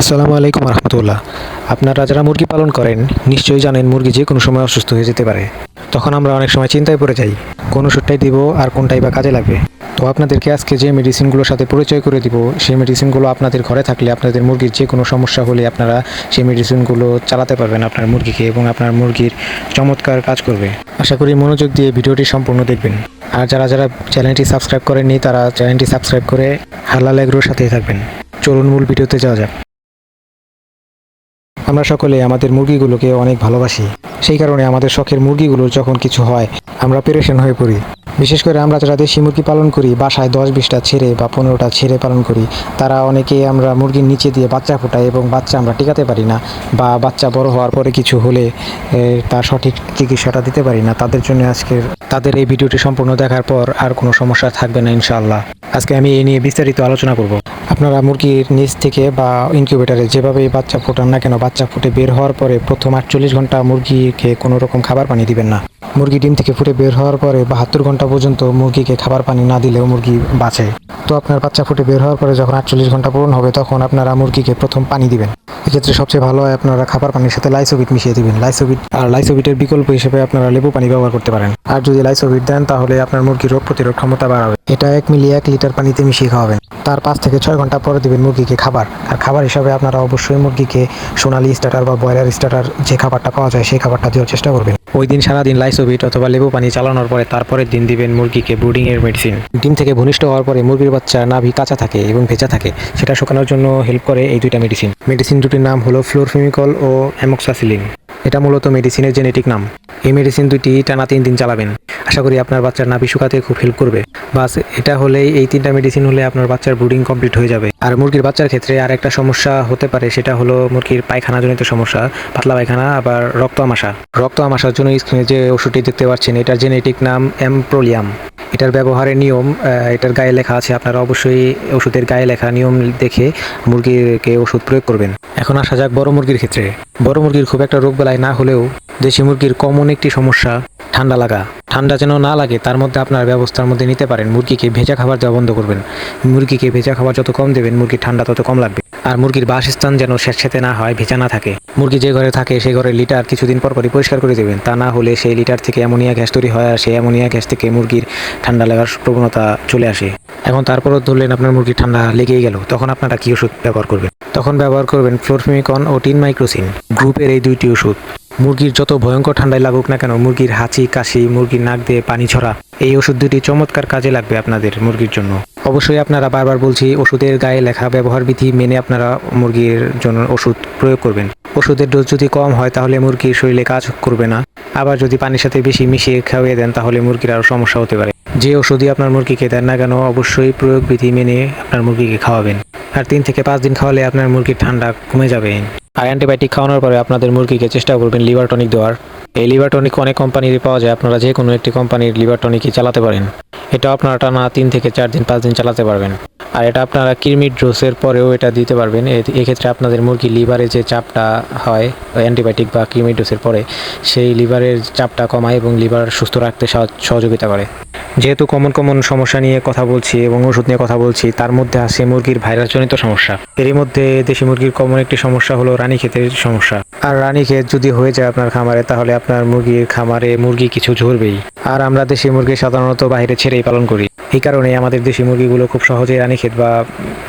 আসসালামু আলাইকুম রহমতুল্লাহ। আপনারা যারা মুরগি পালন করেন, নিশ্চয়ই জানেন মুরগি যে কোনো সময় অসুস্থ হয়ে যেতে পারে। তখন আমরা অনেক সময় চিন্তায় পড়ে যাই, কোন ওষুধটাই দিব আর কোনটাই বা কাজে লাগবে। তো আপনাদেরকে আজকে যে মেডিসিনগুলোর সাথে পরিচয় করে দিব, সেই মেডিসিনগুলো আপনাদের ঘরে থাকলে আপনাদের মুরগির যে কোনো সমস্যা হলে আপনারা সেই মেডিসিনগুলো চালাতে পারবেন আপনার মুরগিকে এবং আপনার মুরগির চমৎকার কাজ করবে। আশা করি মনোযোগ দিয়ে ভিডিওটি সম্পূর্ণ দেখবেন। আর যারা যারা চ্যানেলটি সাবস্ক্রাইব করেননি, তারা চ্যানেলটি সাবস্ক্রাইব করে হালাল এগ্রোর সাথেই থাকবেন। চলুন মূল ভিডিওতে যাওয়া যাক। আমরা সকলে আমাদের মুরগিগুলোকে অনেক ভালোবাসি। সেই কারণে আমাদের শখের মুরগিগুলোর যখন কিছু হয়, আমরা পেরেশান হয়ে পড়ি। বিশেষ করে আমরা যারা দেশি মুরগি পালন করি, বাসায় দশ বিশটা ছেড়ে বা পনেরোটা ছেড়ে পালন করি, তারা অনেকে আমরা মুরগির নিচে দিয়ে বাচ্চা ফোটাই এবং বাচ্চা আমরা টিকাতে পারি না বা বাচ্চা বড় হওয়ার পরে কিছু হলে তার সঠিক চিকিৎসাটা দিতে পারি না। তাদের জন্য আজকের, তাদের এই ভিডিওটি সম্পূর্ণ দেখার পর আর কোনো সমস্যা থাকবে না, ইনশাআল্লাহ। আজকে আমি এই নিয়ে বিস্তারিত আলোচনা করব। আপনারা মুরগির নিচ থেকে বা ইনকিউবেটারে যেভাবে বাচ্চা ফোটান না কেন, বাচ্চা ফুটে বের হওয়ার পরে প্রথম আটচল্লিশ ঘণ্টা মুরগিকে কোনো রকম খাবার পানি দিবেন না। মুরগি ডিম থেকে ফুটে বের হওয়ার পরে বাহাত্তর ঘণ্টা পর্যন্ত মুরগিকে খাবার পানি না দিলেও মুরগি বাঁচে। তো আপনার বাচ্চা ফুটে বের হওয়ার পরে যখন আটচল্লিশ ঘণ্টা পূরণ হবে, তখন আপনারা মুরগিকে প্রথম পানি দিবেন। এক্ষেত্রে সবচেয়ে ভালো হয় আপনারা খাবার পানির সাথে লাইসোবিট মিশিয়ে দিবেন। লাইসোবিট আর লাইসোবিটের বিকল্প হিসেবে আপনারা লেবু পানি ব্যবহার করতে পারেন। আর যদি লাইসোবিট দেন, তাহলে আপনার মুরগির রোগ প্রতিরোধ ক্ষমতা বাড়াবে। এটা এক মিলি এক লিটার পানিতে মিশিয়ে খাওয়াবেন। তার পাঁচ থেকে ছয় ঘণ্টা পরে দিবেন মুরগিকে খাবার। আর খাবার হিসাবে আপনারা অবশ্যই মুরগিকে সোনালি স্টার্টার বা ব্রয়লার স্টার্টার যে খাবারটা পাওয়া যায়, সেই খাবারটা দেওয়ার চেষ্টা করবেন। ওই দিন সারাদিন লাইসোবিট অথবা লেবু পানি চালানোর পরে তারপরে দিন দিবেন মুরগিকে ব্রুডিং এর মেডিসিন ডিম থেকে ভূনিষ্ঠ হওয়ার পরে মুরগির বাচ্চা নাভি কাঁচা থাকে এবং ভেজা থাকে, সেটা শুকানোর জন্য হেল্প করে এই দুইটা মেডিসিন মেডিসিন দুটির নাম হলো ফ্লোরফিমিকল ও অ্যামোক্সাসিলিন এটা মূলত মেডিসিনের জেনেটিক নাম। এই মেডিসিন দুটি টানা তিন দিন চালাবেন। আশা করি আপনার বাচ্চার নাভি শুকাতে খুব হেল্প করবে। বাস, এটা হলেই এই তিনটা মেডিসিন হলে আপনার বাচ্চার ব্রুডিং কমপ্লিট হয়ে যাবে। আর মুরগির বাচ্চার ক্ষেত্রে আর একটা সমস্যা হতে পারে, সেটা হলো মুরগির পায়খানাজনিত সমস্যা, পাতলা পায়খানা, আবার রক্ত আমাশা। রক্ত আমাশার জন্য স্ক্রিনে যে ওষুধটি দেখতে পাচ্ছেন, এটার জেনেটিক নাম অ্যাম্প্রোলিয়াম এটার ব্যবহারের নিয়ম এটার গায়ে লেখা আছে, আপনারা অবশ্যই ওষুধের গায়ে লেখা নিয়ম দেখে মুরগিকে ওষুধ প্রয়োগ করবেন। এখন আসা যাক বড় মুরগির ক্ষেত্রে। বড় মুরগির খুব একটা রোগ বেলায় না হলেও দেশি মুরগির কমন একটি সমস্যা, ঠান্ডা লাগা। ঠান্ডা যেন না লাগে, তার মধ্যে আপনার ব্যবস্থার মধ্যে নিতে পারেন। মুরগিকে ভেজা খাবার দেওয়া বন্ধ করবেন। মুরগিকে ভেজা খাবার যত কম দেবেন, মুরগির ঠান্ডা তত কম লাগবে। আর মুরগির বাসস্থান যেন স্যাঁতস্যাঁতে না হয়, ভেজা না থাকে। মুরগি যে ঘরে থাকে সেই ঘরের লিটার কিছুদিন পর পরই পরিষ্কার করে দেবেন। তা না হলে সেই লিটার থেকে অ্যামোনিয়া গ্যাস তৈরি হয় আর সেই অ্যামোনিয়া গ্যাস থেকে মুরগির ঠান্ডা লাগার প্রবণতা চলে আসে। এখন তারপরও ধরলেন আপনার মুরগির ঠান্ডা লেগেই গেল। তখন আপনারা কি ওষুধ ব্যবহার করবেন? তখন ব্যবহার করবেন ফ্লোরফিমিকন ও টিন মাইক্রোসিন গ্রুপের এই দুইটি ওষুধ। মুরগির যত ভয়ঙ্কর ঠান্ডায় লাগুক না কেন, মুরগির হাঁচি, কাশি, মুরগির নাক দিয়ে পানি ছড়া, এই ওষুধ দুটি চমৎকার কাজে লাগবে আপনাদের মুরগির জন্য। অবশ্যই আপনারা বারবার বলছি, ওষুধের গায়ে লেখা ব্যবহার বিধি মেনে আপনারা মুরগির জন্য ওষুধ প্রয়োগ করবেন। ওষুধের ডোজ যদি কম হয়, তাহলে মুরগির শরীরে কাজ করবে না। আবার যদি পানির সাথে বেশি মিশিয়ে খাওয়িয়ে দেন, তাহলে মুরগির আরও সমস্যা হতে পারে। যে ওষুধই আপনার মুরগিকে দেন না কেন, অবশ্যই প্রয়োগ বিধি মেনে আপনার মুরগিকে খাওয়াবেন। আর তিন থেকে পাঁচ দিন খাওয়ালে আপনার মুরগির ঠান্ডা কমে যাবে। আর অ্যান্টিবায়োটিক খাওয়ানোর পরে আপনাদের মুরগিকে চেষ্টা করবেন লিভার টনিক দেওয়ার। এই লিভার টনিক অনেক কোম্পানির পাওয়া যায়। আপনারা যে কোনো একটি কোম্পানির লিভার টনিকই চালাতে পারেন। এটা আপনারা টানা তিন থেকে চার দিন পাঁচ দিন চালাতে পারবেন। আর এটা আপনারা কিরমিট ডোজের পরেও এটা দিতে পারবেন। এক্ষেত্রে আপনাদের মুরগি লিভারে যে চাপটা হয়, অ্যান্টিবায়োটিক বা কিরমিট ডোজের পরে, সেই লিভারের চাপটা কমায় এবং লিভার সুস্থ রাখতে সহযোগিতা করে। যেহেতু কমন কমন সমস্যা নিয়ে কথা বলছি এবং ওষুধ নিয়ে কথা বলছি, তার মধ্যে আছে মুরগির ভাইরাসজনিত সমস্যা। এরই মধ্যে দেশি মুরগির কমন একটি সমস্যা হলো রানী ক্ষেতের সমস্যা। আর রানী ক্ষেত যদি হয়ে যায় আপনার খামারে, তাহলে আপনার মুরগির খামারে মুরগি কিছু ঝরবেই। আর আমরা দেশি মুরগি সাধারণত বাইরে ছেড়েই পালন করি। এই কারণে আমাদের দেশি মুরগিগুলো খুব সহজেই রানীক্ষেত বা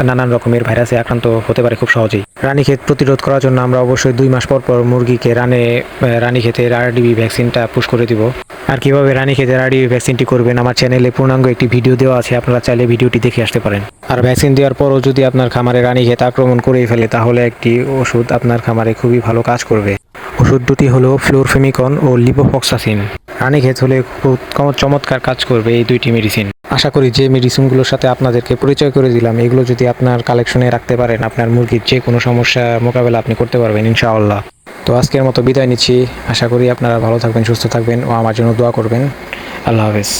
নানান রকমের ভাইরাসে আক্রান্ত হতে পারে খুব সহজেই। রানীক্ষেত প্রতিরোধ করার জন্য আমরা অবশ্যই দুই মাস পর পর মুরগিকে রানে রানীক্ষেতের আরডিবি ভ্যাকসিনটা পুশ করে দিব। আর কীভাবে রানীক্ষেতের আরডিবি ভ্যাকসিনটি করবেন আমার চ্যানেলে পূর্ণাঙ্গ একটি ভিডিও দেওয়া আছে, আপনারা চাইলে ভিডিওটি দেখে আসতে পারেন। আর ভ্যাকসিন দেওয়ার পরও যদি আপনার খামারে রানীক্ষেত আক্রমণ করেই ফেলে, তাহলে একটি ওষুধ আপনার খামারে খুবই ভালো কাজ করবে। ওষুধ দুটি হলো ফ্লোরফেমিকন ও লিবোফক্সাসিন রানীক্ষেত হলে খুব চমৎকার কাজ করবে এই দুইটি মেডিসিন আশা করি যে মেডিসিনগুলোর সাথে আপনাদেরকে পরিচয় করে দিলাম। এগুলো যদি আপনার কালেকশনে রাখতে পারেন, আপনার মুরগির যে কোনো সমস্যা মোকাবেলা আপনি করতে পারবেন, ইনশাআল্লাহ। তো আজকের মতো বিদায় নিচ্ছি। আশা করি আপনারা ভালো থাকবেন, সুস্থ থাকবেন ও আমার জন্য দোয়া করবেন। আল্লাহ হাফেজ।